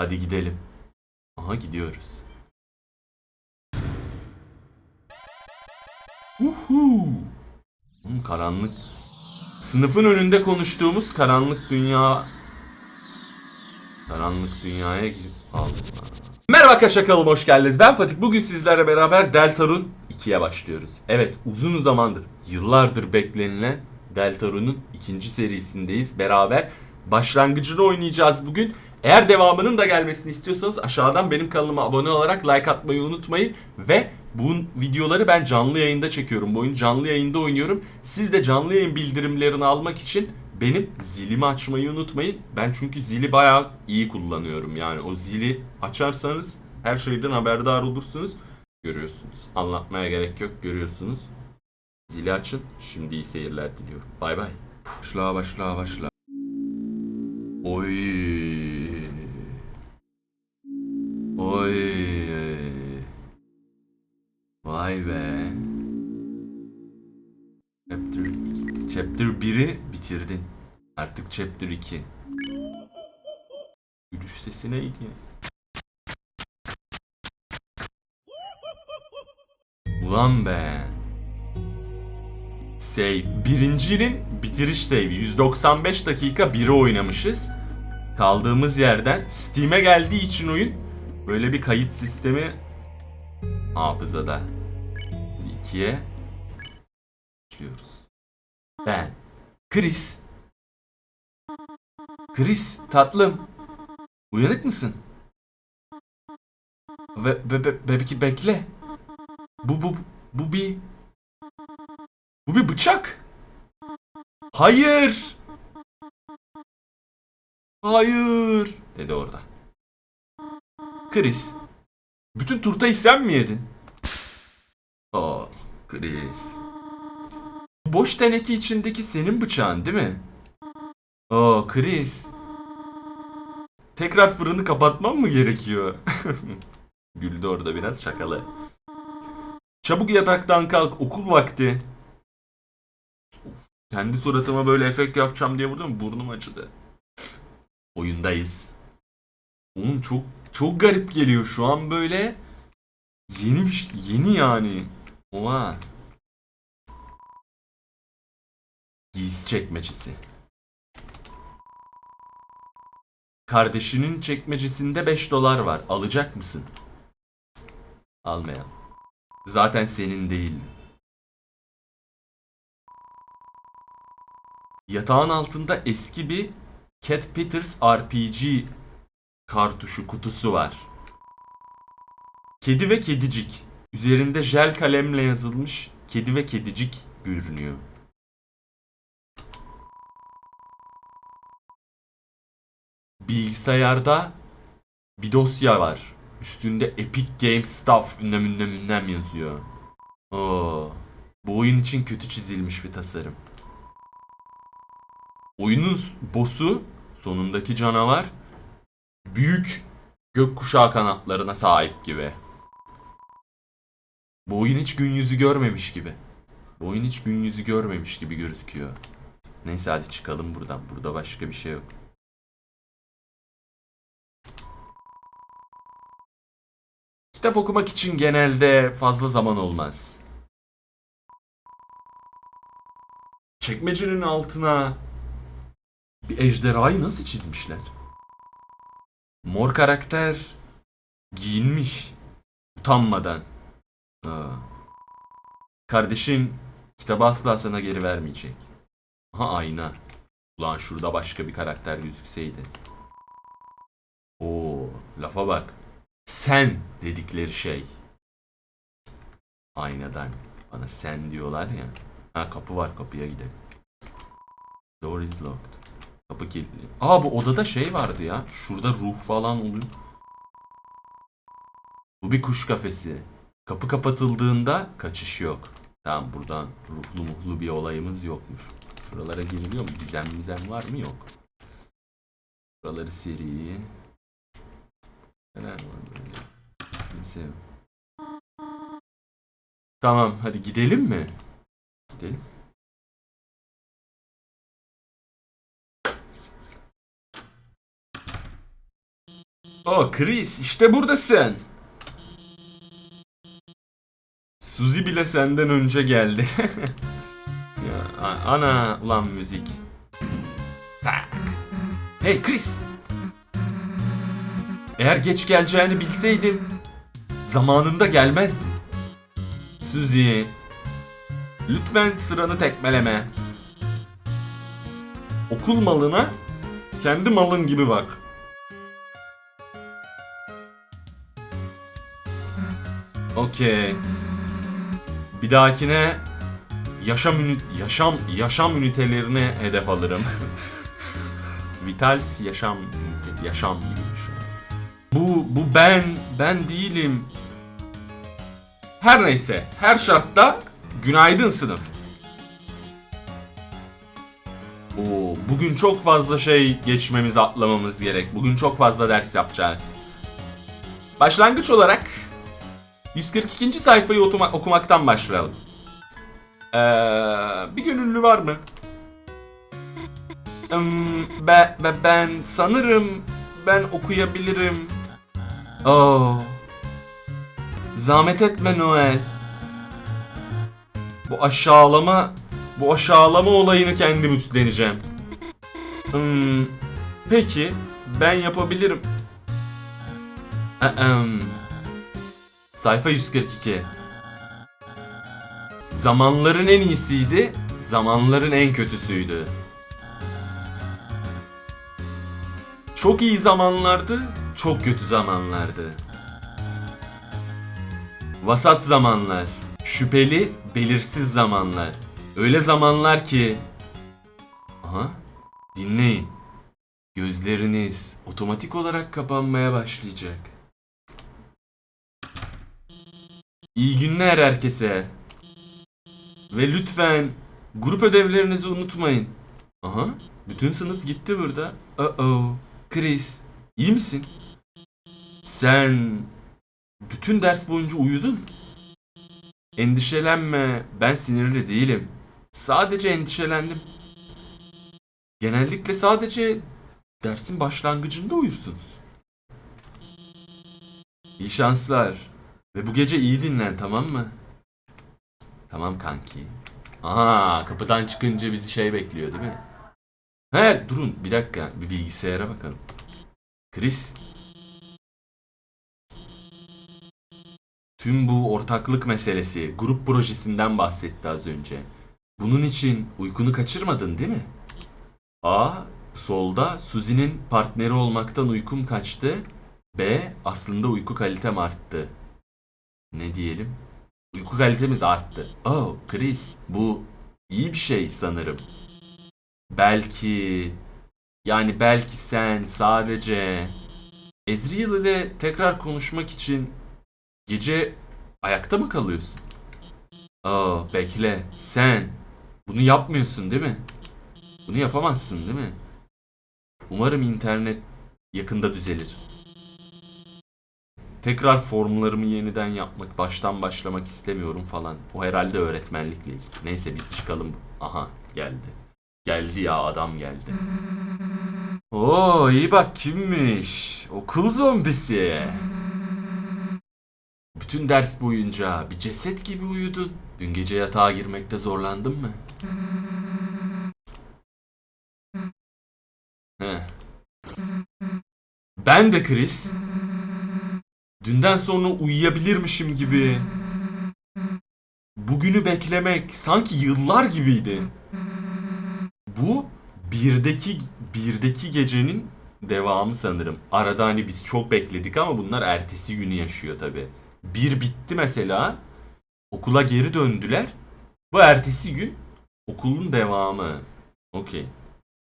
Hadi gidelim. Aha gidiyoruz. Uhu. Oğlum karanlık. Sınıfın önünde konuştuğumuz karanlık dünya Karanlık dünyaya girip Allah. Merhaba arkadaşlar kanalıma hoş geldiniz. Ben Fatih. Bugün sizlerle beraber Deltarune 2'ye başlıyoruz. Evet uzun zamandır, yıllardır beklenilen Deltarune'un ikinci serisindeyiz. Beraber başlangıcını oynayacağız bugün. Eğer devamının da gelmesini istiyorsanız aşağıdan benim kanalıma abone olarak like atmayı unutmayın. Ve bu videoları ben canlı yayında çekiyorum. Bu oyunu canlı yayında oynuyorum. Siz de canlı yayın bildirimlerini almak için benim zilimi açmayı unutmayın. Ben çünkü zili bayağı iyi kullanıyorum. Yani o zili açarsanız her şeyden haberdar olursunuz. Görüyorsunuz. Anlatmaya gerek yok. Görüyorsunuz. Zili açın. Şimdi iyi seyirler diliyorum. Bay bay. Başla başla başla. Oy. Oy. Vay be. Chapter 2. Chapter 1'i bitirdin. Artık Chapter 2. Gülüş sesi neydi ya? Ulan be. Save. Birincinin bitiriş save. 195 dakika 1'i oynamışız. Kaldığımız yerden Steam'e geldiği için oyun böyle bir kayıt sistemi hafızada. 2'ye başlıyoruz. Ben. Chris. Chris tatlım. Uyanık mısın? Ve be, be, bebeki bekle. Bu bu bu bir bu bir bıçak. Hayır. Hayır dedi orada. Chris. Bütün turtayı sen mi yedin? Oh, Chris. Boş teneke içindeki senin bıçağın değil mi? Oo Chris. Tekrar fırını kapatmam mı gerekiyor? Güldü orada biraz şakalı. Çabuk yataktan kalk okul vakti. Of, kendi suratıma böyle efekt yapacağım diye vurdum burnum acıdı. Oyundayız. Oğlum çok çok garip geliyor şu an böyle. Yeni bir şey- yeni yani. Oha. Giysi çekmecesi. Kardeşinin çekmecesinde 5 dolar var. Alacak mısın? Almayan. Zaten senin değildi. Yatağın altında eski bir Cat Peters RPG kartuşu kutusu var. Kedi ve kedicik. Üzerinde jel kalemle yazılmış kedi ve kedicik görünüyor. Bilgisayarda bir dosya var. Üstünde Epic Games Stuff ünlem ünlem ünlem yazıyor. Oo, bu oyun için kötü çizilmiş bir tasarım. Oyunun boss'u sonundaki canavar büyük gökkuşağı kanatlarına sahip gibi. Bu oyun hiç gün yüzü görmemiş gibi. Bu oyun hiç gün yüzü görmemiş gibi gözüküyor. Neyse hadi çıkalım buradan. Burada başka bir şey yok. Kitap okumak için genelde fazla zaman olmaz. Çekmecenin altına bir ejderhayı nasıl çizmişler? Mor karakter giyinmiş utanmadan. Aa. Kardeşin kitabı asla sana geri vermeyecek. Ha ayna. Ulan şurada başka bir karakter gözükseydi. Oo, lafa bak. Sen dedikleri şey. Aynadan bana sen diyorlar ya. Ha kapı var kapıya gidelim. Door is locked. Kapı kilitli. Aa bu odada şey vardı ya. Şurada ruh falan oluyor. Bu bir kuş kafesi. Kapı kapatıldığında kaçış yok. Tamam buradan ruhlu muhlu bir olayımız yokmuş. Şuralara giriliyor mu? Gizem mizem var mı? Yok. Buraları seri. Neler var böyle? Kimse yok. Tamam hadi gidelim mi? Gidelim. Oh Chris işte buradasın. Suzy bile senden önce geldi. ya ana ulan müzik. Tak. Hey Chris. Eğer geç geleceğini bilseydim zamanında gelmezdim. Suzy. Lütfen sıranı tekmeleme. Okul malına kendi malın gibi bak. Okey. Bir dahakine yaşam yaşam yaşam ünitelerini hedef alırım. Vitals yaşam ünite- yaşam gibi bir şey. Bu bu ben ben değilim. Her neyse, her şartta günaydın sınıf. Oo, bugün çok fazla şey geçmemiz, atlamamız gerek. Bugün çok fazla ders yapacağız. Başlangıç olarak 142. sayfayı okumaktan başlayalım. Ee, bir gönüllü var mı? Hmm, be, be- ben sanırım ben okuyabilirim. Oo. Zahmet etme Noel. Bu aşağılama bu aşağılama olayını kendim üstleneceğim. Hmm, peki ben yapabilirim. Ahem. Sayfa 142. Zamanların en iyisiydi, zamanların en kötüsüydü. Çok iyi zamanlardı, çok kötü zamanlardı. Vasat zamanlar, şüpheli, belirsiz zamanlar. Öyle zamanlar ki... Aha, dinleyin. Gözleriniz otomatik olarak kapanmaya başlayacak. İyi günler herkese. Ve lütfen grup ödevlerinizi unutmayın. Aha, bütün sınıf gitti burada. Uh-oh. Chris, iyi misin? Sen bütün ders boyunca uyudun. Endişelenme, ben sinirli değilim. Sadece endişelendim. Genellikle sadece dersin başlangıcında uyursunuz. İyi şanslar. Ve bu gece iyi dinlen tamam mı? Tamam kanki. Aha kapıdan çıkınca bizi şey bekliyor değil mi? He durun bir dakika bir bilgisayara bakalım. Chris. Tüm bu ortaklık meselesi, grup projesinden bahsetti az önce. Bunun için uykunu kaçırmadın değil mi? A. Solda Suzi'nin partneri olmaktan uykum kaçtı. B. Aslında uyku kalitem arttı. Ne diyelim? Uyku kalitemiz arttı. Oh Chris bu iyi bir şey sanırım. Belki yani belki sen sadece Ezreal ile tekrar konuşmak için gece ayakta mı kalıyorsun? Aa bekle sen bunu yapmıyorsun değil mi? Bunu yapamazsın değil mi? Umarım internet yakında düzelir. Tekrar formlarımı yeniden yapmak, baştan başlamak istemiyorum falan. O herhalde öğretmenlikle ilgili. Neyse biz çıkalım. Aha geldi. Geldi ya adam geldi. Oo iyi bak kimmiş. Okul zombisi. Bütün ders boyunca bir ceset gibi uyudun. Dün gece yatağa girmekte zorlandın mı? Heh. Ben de Chris. Dünden sonra uyuyabilirmişim gibi. Bugünü beklemek sanki yıllar gibiydi. Bu birdeki birdeki gecenin devamı sanırım. Arada hani biz çok bekledik ama bunlar ertesi günü yaşıyor tabi. Bir bitti mesela. Okula geri döndüler. Bu ertesi gün okulun devamı. Okey.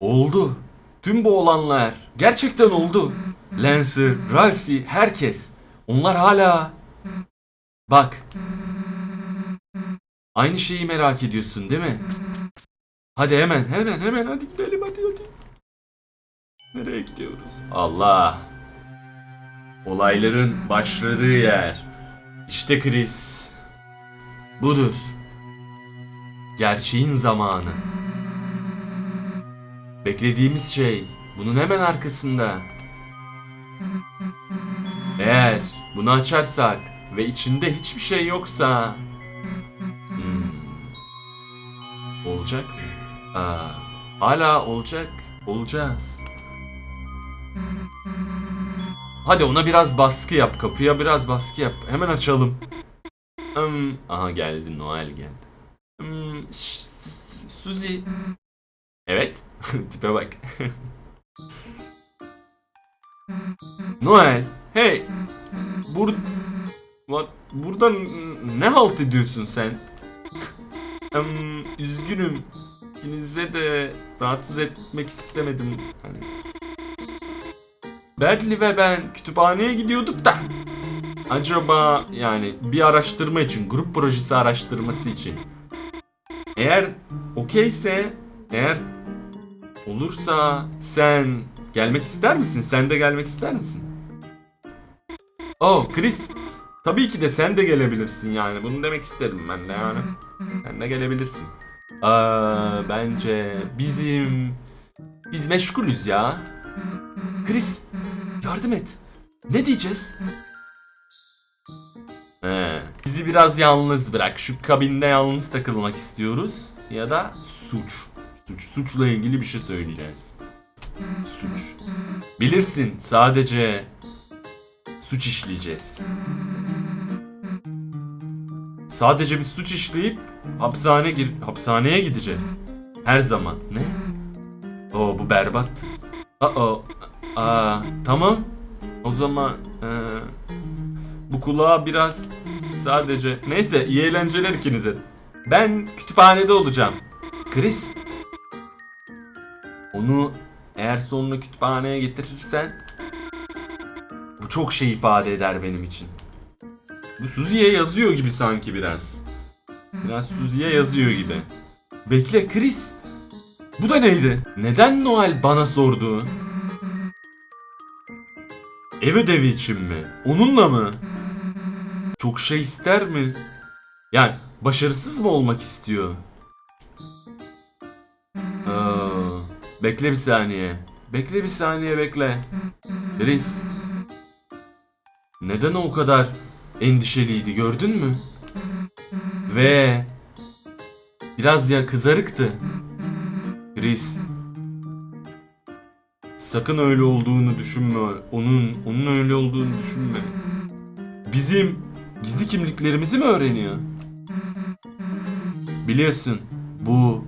Oldu. Tüm bu olanlar gerçekten oldu. Lancer, Ralsei, herkes. Onlar hala... Bak. Aynı şeyi merak ediyorsun değil mi? Hadi hemen hemen hemen hadi gidelim hadi hadi. Nereye gidiyoruz? Allah. Olayların başladığı yer. İşte Chris. Budur. Gerçeğin zamanı. Beklediğimiz şey bunun hemen arkasında. Eğer bunu açarsak ve içinde hiçbir şey yoksa hmm, olacak mı? Aa, hala olacak. Olacağız. Hadi ona biraz baskı yap. Kapıya biraz baskı yap. Hemen açalım. Hmm, aha geldi. Noel geldi. Hmm, Suzy. Evet. Tipe bak. Noel. Hey. Bur What? Burada ne halt ediyorsun sen? Üzgünüm. İkinize de rahatsız etmek istemedim. Hani. Berli ve ben kütüphaneye gidiyorduk da. Acaba yani bir araştırma için, grup projesi araştırması için. Eğer okeyse, eğer olursa sen gelmek ister misin? Sen de gelmek ister misin? Oh Chris, tabii ki de sen de gelebilirsin yani. Bunu demek istedim ben de yani. Sen de gelebilirsin. Aa, bence bizim biz meşgulüz ya. Chris, yardım et. Ne diyeceğiz? He, bizi biraz yalnız bırak. Şu kabinde yalnız takılmak istiyoruz. Ya da suç. Suç, suçla ilgili bir şey söyleyeceğiz. Suç. Bilirsin sadece suç işleyeceğiz. Sadece bir suç işleyip hapishane gir hapishaneye gideceğiz. Her zaman. Ne? Oo bu berbat. Aa, aa tamam. O zaman eee, bu kulağa biraz sadece neyse iyi eğlenceler ikinize. Ben kütüphanede olacağım. Chris. Onu eğer sonunu kütüphaneye getirirsen çok şey ifade eder benim için. Bu Suzy'ye yazıyor gibi sanki biraz. Biraz Suzy'ye yazıyor gibi. Bekle Chris. Bu da neydi? Neden Noel bana sordu? Ev ödevi için mi? Onunla mı? Çok şey ister mi? Yani başarısız mı olmak istiyor? Aa, bekle bir saniye. Bekle bir saniye bekle. Chris. Neden o kadar endişeliydi gördün mü? Ve biraz ya kızarıktı. Chris. Sakın öyle olduğunu düşünme. Onun onun öyle olduğunu düşünme. Bizim gizli kimliklerimizi mi öğreniyor? Biliyorsun bu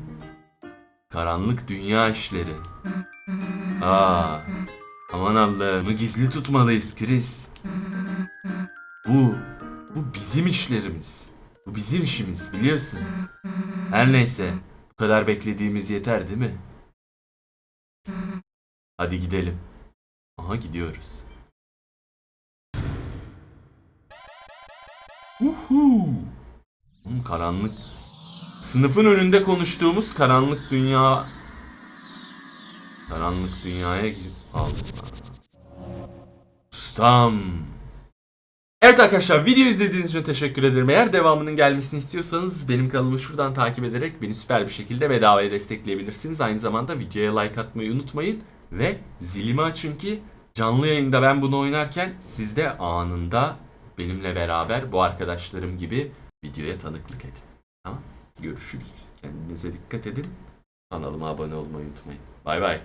karanlık dünya işleri. Aa, aman Allah'ımı gizli tutmalıyız Chris. Bu, bu bizim işlerimiz. Bu bizim işimiz biliyorsun. Her neyse, bu kadar beklediğimiz yeter değil mi? Hadi gidelim. Aha gidiyoruz. Uhu. Hmm, karanlık. Sınıfın önünde konuştuğumuz karanlık dünya. Karanlık dünyaya gir. Allah. Ustam. Evet arkadaşlar video izlediğiniz için teşekkür ederim. Eğer devamının gelmesini istiyorsanız benim kanalımı şuradan takip ederek beni süper bir şekilde bedavaya destekleyebilirsiniz. Aynı zamanda videoya like atmayı unutmayın. Ve zilimi açın ki canlı yayında ben bunu oynarken siz de anında benimle beraber bu arkadaşlarım gibi videoya tanıklık edin. Tamam Görüşürüz. Kendinize dikkat edin. Kanalıma abone olmayı unutmayın. Bay bay.